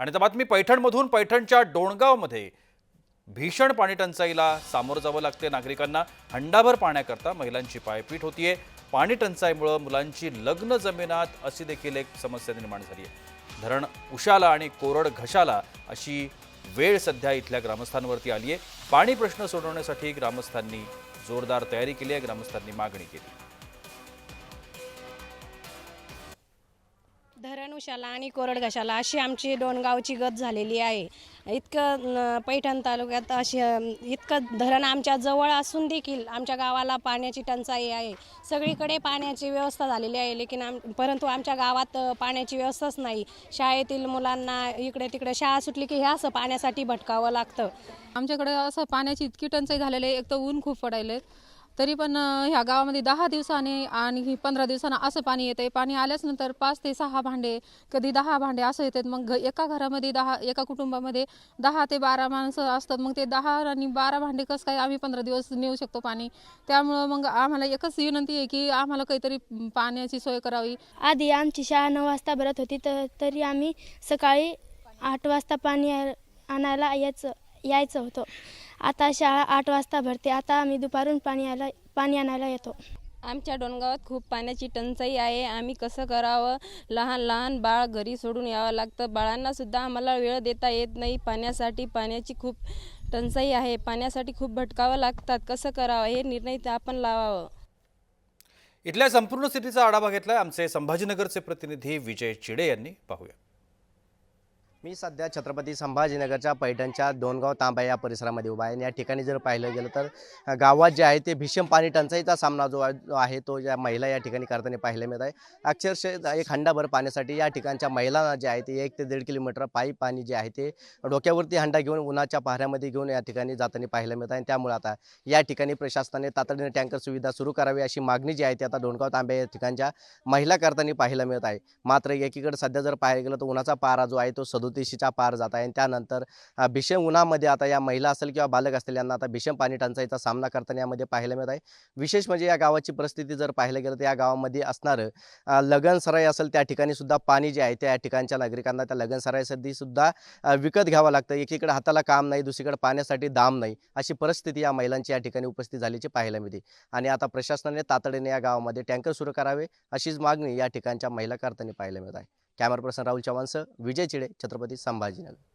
आणि आता बातमी पैठणमधून पैठणच्या डोणगावमध्ये भीषण पाणी टंचाईला सामोरं जावं लागते नागरिकांना. हंडाभर पाण्याकरता महिलांची पायपीट होतीये. पाणी टंचाईमुळं मुलांची लग्न जमिनात अशी देखील एक समस्या निर्माण झाली आहे. धरण उशाला आणि कोरड घशाला अशी वेळ सध्या इथल्या ग्रामस्थांवरती आली आहे पाणी प्रश्न सोडवण्यासाठी ग्रामस्थांनी जोरदार तयारी केली आहे ग्रामस्थांनी मागणी केली. धरण आणि कोरड घशाला अशी आमची दोन गावची गत झालेली आहे. इतकं पैठण तालुक्यात अशी इतकं धरण आमच्या जवळ असून देखील आमच्या गावाला पाण्याची टंचाई आहे. सगळीकडे पाण्याची व्यवस्था झालेली आहे लेकिन आम परंतु आमच्या गावात पाण्याची व्यवस्थाच नाही. शाळेतील मुलांना इकडे तिकडे शाळा सुटली की हे असं पाण्यासाठी भटकावं लागतं. आमच्याकडे असं पाण्याची इतकी टंचाई झालेली आहे एक तर ऊन खूप पडायले तरी पण ह्या गावामध्ये दहा दिवसाने आणि पंधरा दिवसांना असं पाणी येते पाणी आल्याच नंतर पाच ते सहा भांडे कधी दहा भांडे असं येतात. मग एका घरामध्ये दहा एका कुटुंबामध्ये दहा ते बारा माणसं असतात. मग ते दहा आणि बारा भांडे कसं काय आम्ही पंधरा दिवस नेऊ शकतो पाणी? त्यामुळं मग आम्हाला एकच विनंती आहे की आम्हाला काहीतरी पाण्याची सोय करावी. आधी आमची शाळा नऊ वाजता भरत होती. तर तरी आम्ही सकाळी आठ वाजता पाणी आणायला यायचं यायचं होतं. आता शाळा आठ वाजता भरते. आता आम्ही दुपारून पाणी आला पाणी आणायला येतो. आमच्या डोणगावात खूप पाण्याची टंचाई आहे. आम्ही कसं करावं? लहान लहान बाळ घरी सोडून यावं लागतं. बाळांना सुद्धा आम्हाला वेळ देता येत नाही. पाण्यासाठी पाण्याची खूप टंचाई आहे. पाण्यासाठी खूप भटकावं लागतात. कसं करावं? हे निर्णय आपण लावावं. इथल्या संपूर्ण स्थितीचा आढावा घेतलाय आमचे संभाजीनगरचे प्रतिनिधी विजय चिडे यांनी. पाहूया. मी सध्या छत्रपती संभाजीनगरच्या पैठणच्या दोनगाव तांबा या परिसरामध्ये उभा आहे. आणि या ठिकाणी जर पाहिलं गेलं तर गावात जे आहे ते भीषण पाणी टंचाईचा सामना जो आहे तो या महिला या ठिकाणी करताना पाहायला मिळत आहे. अक्षरशः एक हंडाभर पाण्यासाठी या ठिकाणच्या महिलांना जे आहे ते एक ते दीड किलोमीटर पायी पाणी जे आहे ते डोक्यावरती हंडा घेऊन उन्हाच्या पहाऱ्यामध्ये घेऊन या ठिकाणी जाताना पाहायला मिळत आहे. आणि त्यामुळे आता या ठिकाणी प्रशासनाने तातडीने टँकर सुविधा सुरू करावी अशी मागणी जी आहे ती आता दोनगाव तांब्या या ठिकाणच्या महिला करताना पाहायला मिळत आहे. मात्र एकीकडे सध्या जर पाहायला गेलं तर उन्हाचा पारा जो आहे तो सदोतीशीचा पार जात आहे. आणि त्यानंतर भीषण उन्हामध्ये आता या महिला असेल किंवा बालक असतील यांना आता भीषण पाणी टंचाईचा सामना करताना यामध्ये पाहायला मिळत आहे. विशेष म्हणजे या गावाची परिस्थिती जर पाहायला गेलं तर या गावामध्ये असणारं अ, लगनसराई असेल त्या ठिकाणी सुद्धा पाणी जे आहे त्या ठिकाणच्या नागरिकांना त्या लगनसराईसाठी सुद्धा विकत घ्यावं लागतं. एकीकडे हाताला काम नाही दुसरीकडे पाण्यासाठी दाम नाही अशी परिस्थिती या महिलांची या ठिकाणी उपस्थित झाल्याची पाहायला मिळते. आणि आता प्रशासनाने तातडीने या गावामध्ये टँकर सुरू करावे अशीच मागणी या ठिकाणच्या महिला करताना पाहायला मिळत आहे. कॅमेरा पर्सन राहुल चव्हाणसह विजय चिडे छत्रपती संभाजीनगर.